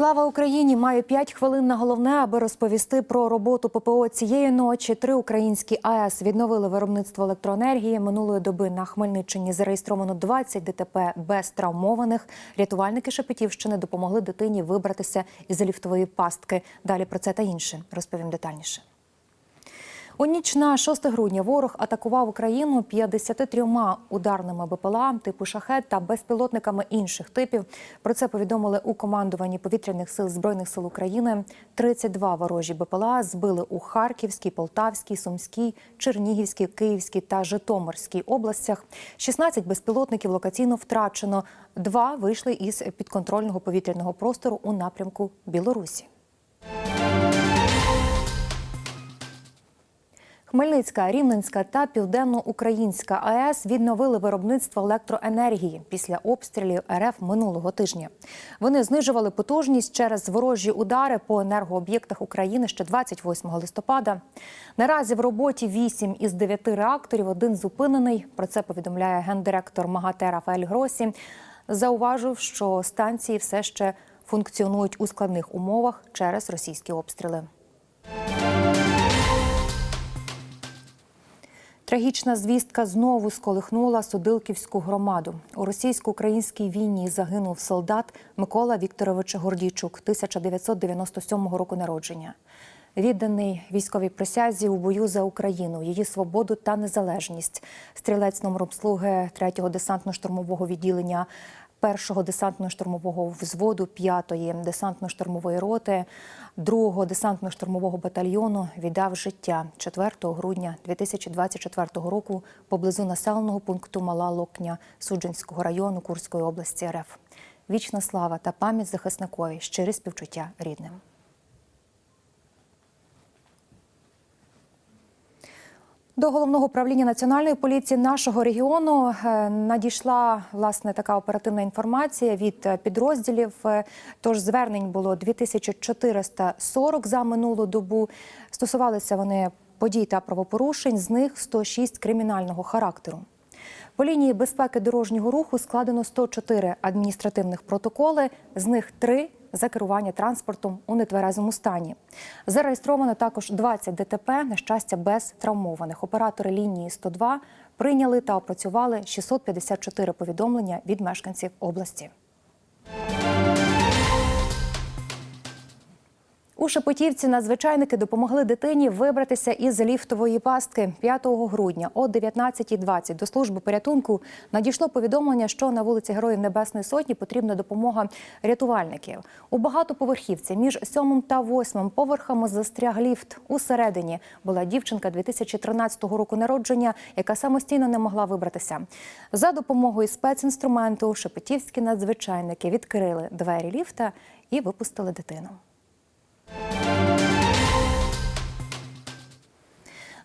Слава Україні! Маю 5 хвилин на головне, аби розповісти про роботу ППО цієї ночі. Три українські АЕС відновили виробництво електроенергії. Минулої доби на Хмельниччині зареєстровано 20 ДТП без травмованих. Рятувальники Шепетівщини допомогли дитині вибратися із ліфтової пастки. Далі про це та інше розповім детальніше. У ніч на 6 грудня ворог атакував Україну 53 ударними БПЛА типу шахет та безпілотниками інших типів. Про це повідомили у командуванні повітряних сил збройних сил України. 32 ворожі БПЛА збили у Харківській, Полтавській, Сумській, Чернігівській, Київській та Житомирській областях. 16 безпілотників локаційно втрачено. Два вийшли із підконтрольного повітряного простору у напрямку Білорусі. Хмельницька, Рівненська та Південноукраїнська АЕС відновили виробництво електроенергії після обстрілів РФ минулого тижня. Вони знижували потужність через ворожі удари по енергооб'єктах України ще 28 листопада. Наразі в роботі 8 із 9 реакторів. Один зупинений. Про це повідомляє гендиректор МАГАТЕ Рафаель Гросі. Зауважив, що станції все ще функціонують у складних умовах через російські обстріли. Трагічна звістка знову сколихнула Судилківську громаду. У російсько-українській війні загинув солдат Микола Вікторович Гордійчук, 1997 року народження. Відданий військовій присязі у бою за Україну, її свободу та незалежність. Стрілець номером слуги 3-го десантно-штурмового відділення. Першого десантно-штурмового взводу 5-ї десантно-штурмової роти, 2-го десантно-штурмового батальйону віддав життя 4 грудня 2024 року поблизу населеного пункту Мала Локня Суджинського району Курської області РФ. Вічна слава та пам'ять захисникові, щирі співчуття рідним. До головного управління національної поліції нашого регіону е, надійшла власне така оперативна інформація від е, підрозділів. Е, Тож звернень було 2440 за минулу добу. Стосувалися вони подій та правопорушень. З них 106 кримінального характеру. По лінії безпеки дорожнього руху складено 104 адміністративних протоколи, з них 3 за керування транспортом у нетверезому стані. Зареєстровано також 20 ДТП, на щастя, без травмованих. Оператори лінії 102 прийняли та опрацювали 654 повідомлення від мешканців області. У Шепетівці надзвичайники допомогли дитині вибратися із ліфтової пастки 5 грудня о 19.20 до служби порятунку надійшло повідомлення, що на вулиці Героїв Небесної Сотні потрібна допомога рятувальників. У багатоповерхівці між сьомим та восьмим поверхами застряг ліфт. Усередині була дівчинка 2013 року народження, яка самостійно не могла вибратися. За допомогою спецінструменту шепетівські надзвичайники відкрили двері ліфта і випустили дитину.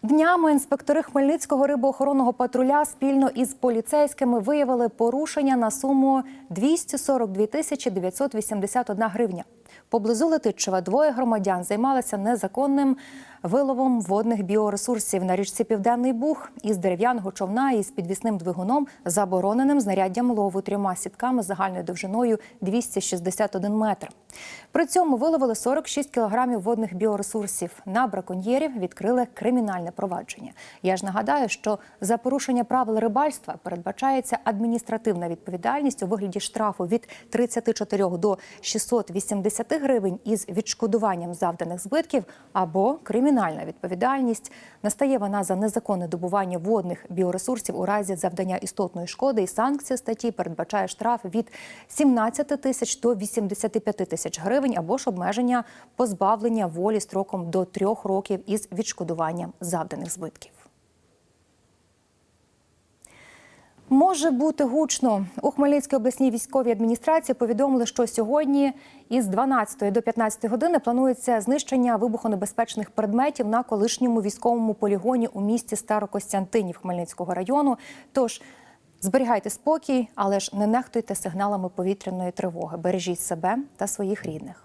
Днями інспектори Хмельницького рибоохоронного патруля спільно із поліцейськими виявили порушення на суму 242 тисячі 981 гривня. Поблизу Летичева двоє громадян займалися незаконним виловом водних біоресурсів на річці Південний Буг із дерев'яного човна із підвісним двигуном, забороненим знаряддям лову трьома сітками загальною довжиною 261 метр. При цьому виловили 46 кілограмів водних біоресурсів. На браконьєрів відкрили кримінальне провадження. Я ж нагадаю, що за порушення правил рибальства передбачається адміністративна відповідальність у вигляді штрафу від 34 до 680 гривень із відшкодуванням завданих збитків або кримінальна відповідальність. Настає вона за незаконне добування водних біоресурсів у разі завдання істотної шкоди. І санкція статті передбачає штраф від 17 тисяч до 85 тисяч гривень або ж обмеження позбавлення волі строком до трьох років із відшкодуванням завданих збитків. Може бути гучно у Хмельницькій обласній військовій адміністрації. Повідомили, що сьогодні із 12 до 15 години планується знищення вибухонебезпечних предметів на колишньому військовому полігоні у місті Старокостянтинів Хмельницького району. Тож зберігайте спокій, але ж не нехтуйте сигналами повітряної тривоги. Бережіть себе та своїх рідних.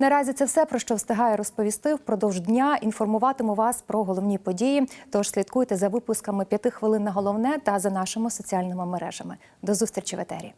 Наразі це все про що встигає розповісти. Впродовж дня інформуватиму вас про головні події. Тож слідкуйте за випусками п'яти хвилин на головне та за нашими соціальними мережами. До зустрічі в етері.